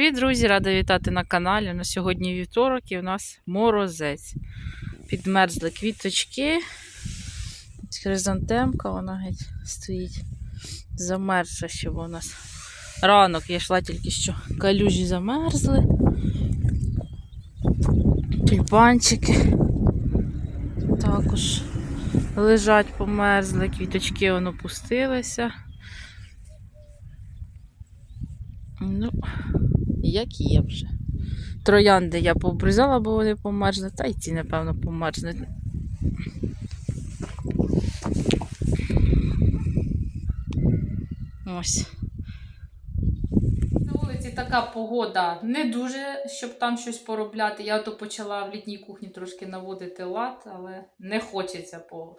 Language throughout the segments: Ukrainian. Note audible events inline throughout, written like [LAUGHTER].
привіт, друзі! Рада вітати на каналі. На сьогодні вівторок і у нас морозець. Підмерзли квіточки. Хризантемка, вона геть стоїть. Замерзша ще, у нас ранок. Я йшла тільки що. Калюжі замерзли. Тюльпанчики. Також лежать, померзли, квіточки воно пустилися. Ну, як є вже. Троянди я пообрізала, бо вони померзли, та й ці, напевно, померзнуть. Ось. На вулиці така погода не дуже, щоб там щось поробляти. Я то почала в літній кухні трошки наводити лад, але не хочеться по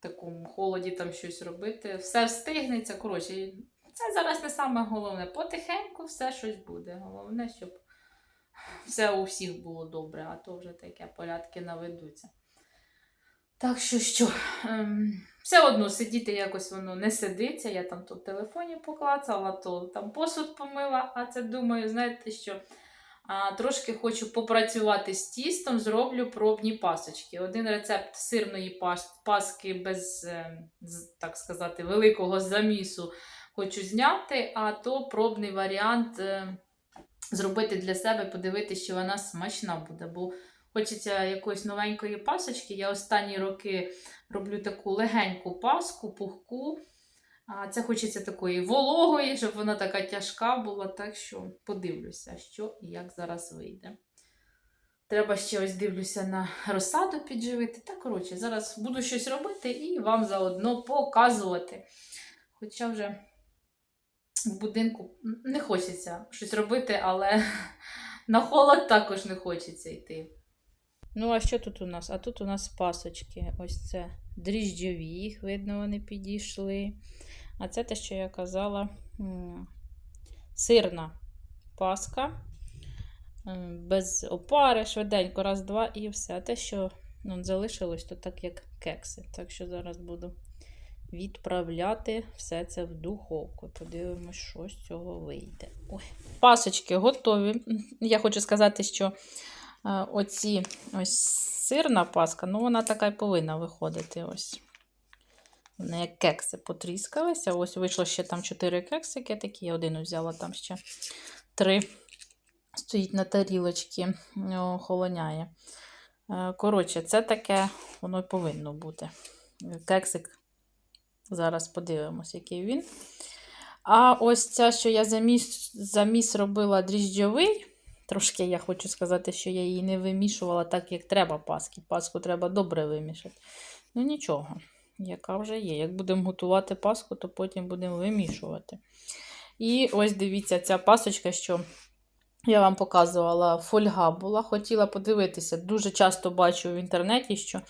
такому холоді там щось робити. Все встигнеться. Коротше, це зараз не саме головне. Потихеньку все щось буде. Головне, щоб все у всіх було добре, а то вже таке порядки наведуться. Так що що, ем, все одно сидіти якось воно не сидиться. Я там то в телефоні поклацала, то там посуд помила, а це думаю, знаєте що? А, трошки хочу попрацювати з тістом, зроблю пробні пасочки. Один рецепт сирної пас- паски без, ем, так сказати, великого замісу хочу зняти, а то пробний варіант е, зробити для себе, подивитися, чи вона смачна буде. Бо хочеться якоїсь новенької пасочки. Я останні роки роблю таку легеньку паску, пухку. А це хочеться такої вологої, щоб вона така тяжка була. Так що подивлюся, що і як зараз вийде. Треба ще ось дивлюся на розсаду підживити. Та, коротше, зараз буду щось робити і вам заодно показувати. Хоча вже в будинку не хочеться щось робити, але [LAUGHS] на холод також не хочеться йти. Ну, а що тут у нас? А тут у нас пасочки. Ось це дріжджові, їх видно, вони підійшли. А це те, що я казала, сирна паска. Без опари, швиденько, раз, два і все. А те, що ну, залишилось, то так як кекси. Так що зараз буду відправляти все це в духовку. Подивимось, що з цього вийде. Ой. Пасочки готові. Я хочу сказати, що е, оці ось сирна паска, ну вона така й повинна виходити. ось. Вони як кекси потріскалися. Ось вийшло ще там 4 кексики такі. Я один взяла там ще 3. Стоїть на тарілочці, охолоняє. Е, Коротше, це таке, воно й повинно бути. Кексик Зараз подивимось, який він. А ось ця, що я заміс, заміс робила дріжджовий. Трошки я хочу сказати, що я її не вимішувала так, як треба паски. Паску треба добре вимішати. Ну нічого, яка вже є. Як будемо готувати паску, то потім будемо вимішувати. І ось дивіться, ця пасочка, що я вам показувала, фольга була. Хотіла подивитися. Дуже часто бачу в інтернеті, що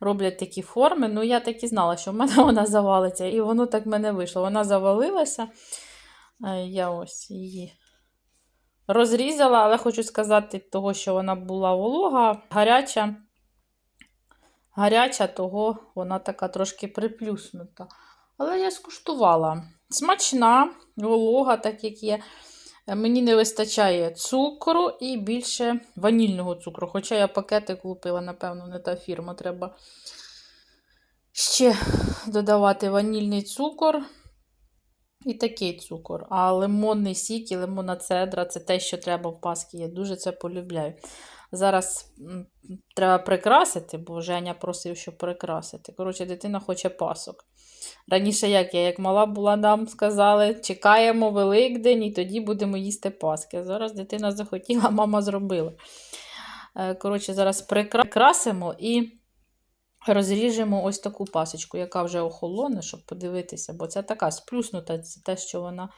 роблять такі форми. Ну, я так і знала, що в мене [LAUGHS] вона завалиться. І воно так в мене вийшло. Вона завалилася. Е, Я ось її розрізала, але хочу сказати, того, що вона була волога, гаряча. Гаряча, того вона така трошки приплюснута. Але я скуштувала. Смачна, волога, так як є. Мені не вистачає цукру і більше ванільного цукру. Хоча я пакетик купила, напевно, не та фірма. Треба ще додавати ванільний цукор і такий цукор. А лимонний сік і лимонна цедра це те, що треба в паски. Я дуже це полюбляю. Зараз треба прикрасити, бо Женя просив, щоб прикрасити. Коротше, дитина хоче пасок. Раніше, як я, як мала була, нам сказали, чекаємо Великдень і тоді будемо їсти паски. Зараз дитина захотіла, [LAUGHS] мама зробила. Е, Коротше, зараз прикрасимо і розріжемо ось таку пасочку, яка вже охолоне, щоб подивитися, бо це така сплюснута, це те, що вона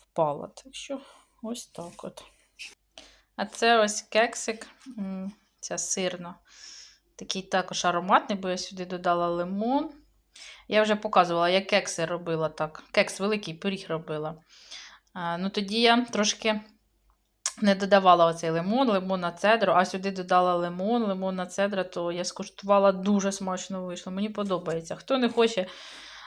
впала. Так що ось так от. А це ось кексик, ця сирна. Такий також ароматний, бо я сюди додала лимон. Я вже показувала, як кекси робила так. Кекс великий пиріг робила. А, ну Тоді я трошки не додавала оцей лимон, лимонна цедру, а сюди додала лимон, лимонна цедра, то я скуштувала дуже смачно вийшло. Мені подобається. Хто не хоче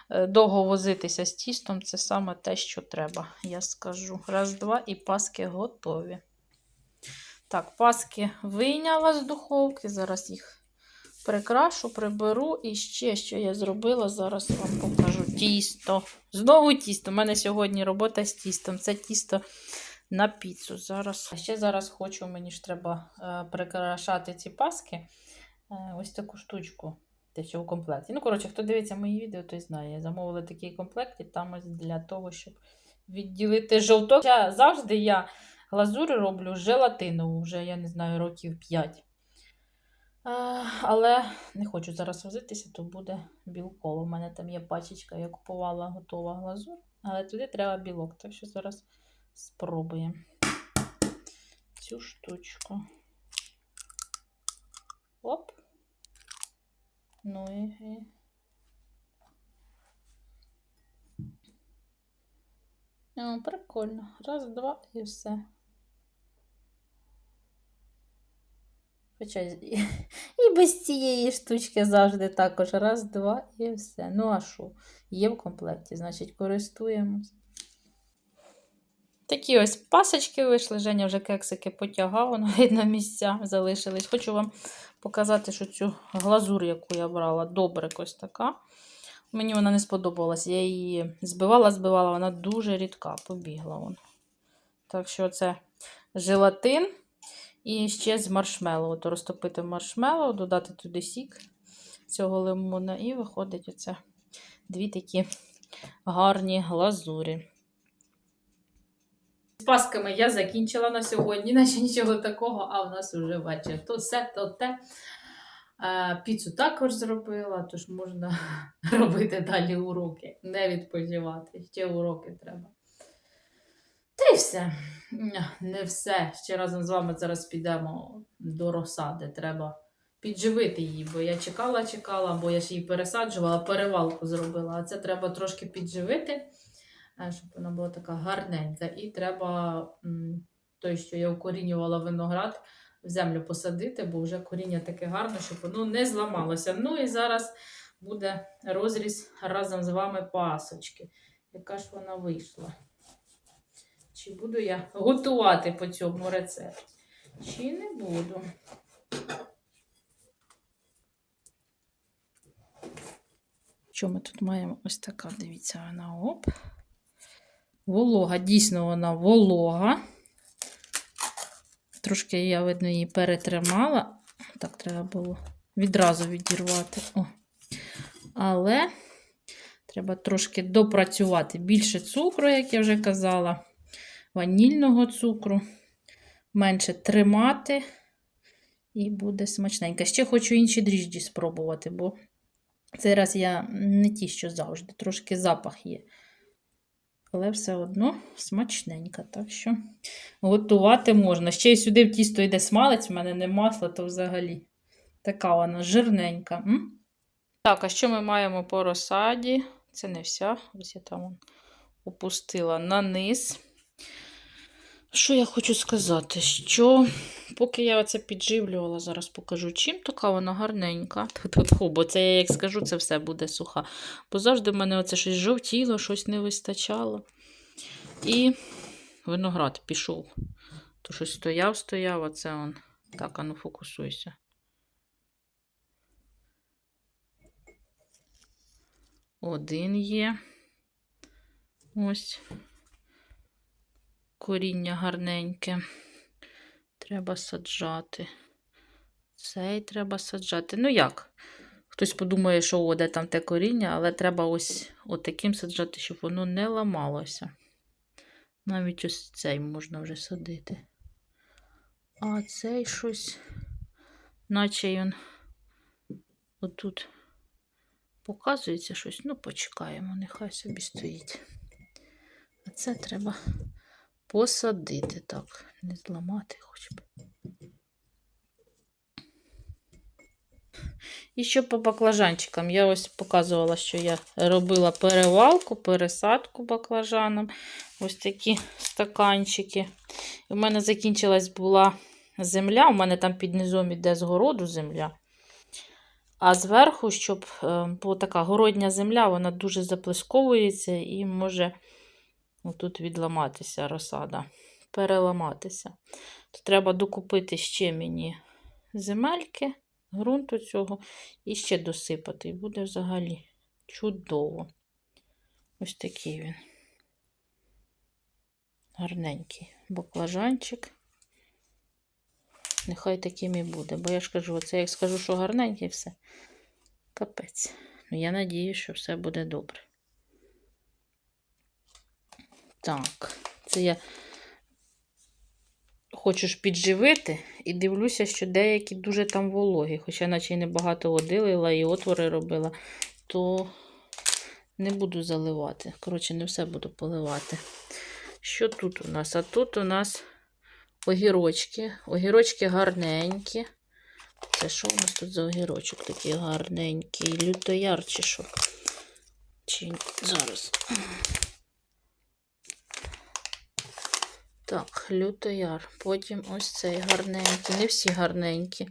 е, довго возитися з тістом, це саме те, що треба, я скажу. Раз, два, і паски готові. Так, паски вийняла з духовки. Зараз їх прикрашу, приберу. І ще, що я зробила, зараз вам покажу тісто. Знову тісто. У мене сьогодні робота з тістом. Це тісто на піцу. Зараз. Ще зараз хочу, мені ж треба е, прикрашати ці паски. Е, ось таку штучку. Те, що у комплекті. Ну, коротше, хто дивиться мої відео, той знає. Замовили такий комплект, і там ось для того, щоб відділити жовток. Я, завжди я глазури роблю желатинову, вже, я не знаю, років 5. А, але не хочу зараз возитися, то буде білково. У мене там є пачечка, я купувала готова глазур, але туди треба білок. Так що зараз спробуємо цю штучку. Оп. Ну і. О, прикольно. Раз, два і все. Хоча і без цієї штучки завжди також. Раз, два і все. Ну, а що? Є в комплекті, значить, користуємось. Такі ось пасочки вийшли. Женя вже кексики потягав, воно видно місця залишились. Хочу вам показати, що цю глазур, яку я брала, добре ось така. Мені вона не сподобалась. Я її збивала, збивала, вона дуже рідка, побігла вона. Так що це желатин і ще з маршмеллоу. То розтопити маршмеллоу, додати туди сік цього лимона, і виходить оце дві такі гарні глазурі. З пасками я закінчила на сьогодні, наче нічого такого, а в нас вже вечір. То все, то те. Е, Піцу також зробила, тож можна [LAUGHS] робити далі уроки, не відпочивати. Ще уроки треба. Та й все. Не все. Ще разом з вами зараз підемо до розсади. Треба підживити її, бо я чекала, чекала, бо я ж її пересаджувала, перевалку зробила. А це треба трошки підживити, е, щоб вона була така гарненька. І треба той, що я укорінювала виноград, в землю посадити, бо вже коріння таке гарне, щоб воно не зламалося. Ну і зараз буде розріз разом з вами пасочки. Яка ж вона вийшла? Чи буду я готувати по цьому рецепті? Чи не буду? Що ми тут маємо? Ось така, дивіться, вона оп. Волога, дійсно вона волога. Трошки я, видно, її перетримала. Так, треба було відразу відірвати. О. Але треба трошки допрацювати більше цукру, як я вже казала, ванільного цукру. Менше тримати. І буде смачненько. Ще хочу інші дріжджі спробувати, бо цей раз я не ті, що завжди, трошки запах є. Але все одно смачненька. Так що готувати можна. Ще й сюди в тісто йде смалець, в мене не масло, то взагалі така вона жирненька. М? Так, а що ми маємо по розсаді? Це не вся. Ось я там опустила на низ. Що я хочу сказати? Що поки я оце підживлювала, зараз покажу, чим така вона гарненька. Тьфу-тьфу, Бо це я як скажу, це все буде суха. Бо завжди в мене оце щось жовтіло, щось не вистачало. І виноград пішов. То щось стояв, стояв, а це он. Так, ану фокусуйся. Один є. Ось. Коріння гарненьке. Треба саджати. Цей треба саджати. Ну як? Хтось подумає, що о, де там те коріння, але треба ось отаким саджати, щоб воно не ламалося. Навіть ось цей можна вже садити. А цей щось, наче він отут показується щось. Ну, почекаємо, нехай собі стоїть. А це треба посадити так, не зламати хоч би. І що по баклажанчикам? Я ось показувала, що я робила перевалку, пересадку баклажаном. Ось такі стаканчики. В мене закінчилась була земля. У мене там під низом іде з городу земля. А зверху, щоб е, бо така городня земля, вона дуже заплесковується і може отут відламатися розсада, переламатися. То треба докупити ще мені земельки, ґрунту цього і ще досипати. І буде взагалі чудово. Ось такий він. Гарненький баклажанчик. Нехай таким і буде. Бо я ж кажу, оце як скажу, що гарненький, все. Капець. Ну, я надію, що все буде добре. Так, це я хочу ж підживити і дивлюся, що деякі дуже там вологі, хоча наче й небагато води лила і отвори робила, то не буду заливати. Коротше, не все буду поливати. Що тут у нас? А тут у нас огірочки. Огірочки гарненькі. Це що у нас тут за огірочок такий гарненький? Лютояр чи що? Чи зараз. Так, лютояр. Потім ось цей гарненький. Не всі гарненькі.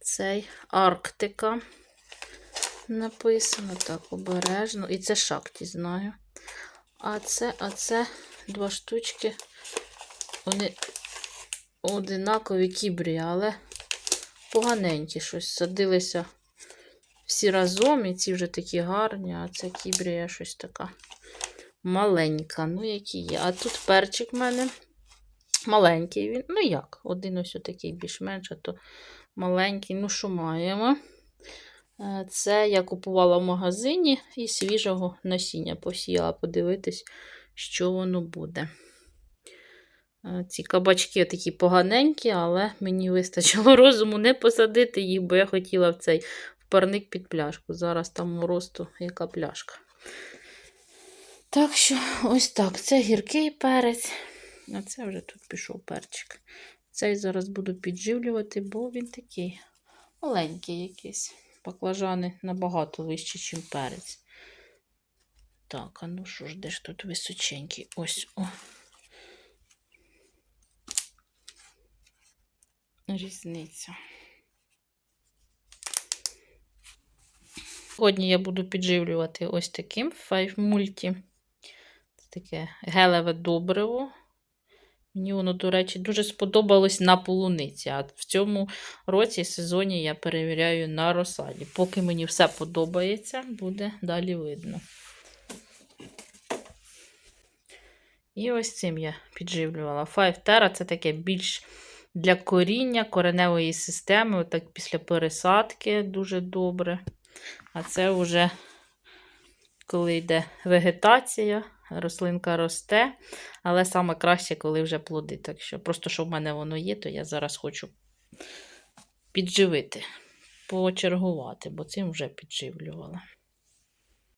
Цей Арктика. Написано так, обережно. І це шахті, знаю. А це, а це два штучки. Вони одинакові кібрі, але поганенькі щось. Садилися всі разом, і ці вже такі гарні, а це кібрія щось така маленька. Ну, які є. А тут перчик в мене маленький. Він, ну як, один ось такий більш-менш, а то маленький. Ну, що маємо? Е, Це я купувала в магазині і свіжого насіння посіяла, подивитись, що воно буде. Е, Ці кабачки такі поганенькі, але мені вистачило [LAUGHS] розуму не посадити їх, бо я хотіла в цей парник під пляшку. Зараз там морозу яка пляшка. Так що, ось так. Це гіркий перець. А це вже тут пішов перчик. Цей зараз буду підживлювати, бо він такий маленький якийсь. Баклажани набагато вищі, ніж перець. Так, а ну що ж, де ж тут височенький? Ось, о. Різниця. Сьогодні я буду підживлювати ось таким Five Multi. Це таке гелеве добриво. Мені воно, до речі, дуже сподобалось на полуниці. А в цьому році сезоні я перевіряю на розсаді. Поки мені все подобається, буде далі видно. І ось цим я підживлювала. Five Terra це таке більш для коріння кореневої системи. Отак після пересадки дуже добре. А це вже коли йде вегетація, рослинка росте, але саме краще, коли вже плоди. Так що просто, що в мене воно є, то я зараз хочу підживити, почергувати, бо цим вже підживлювала.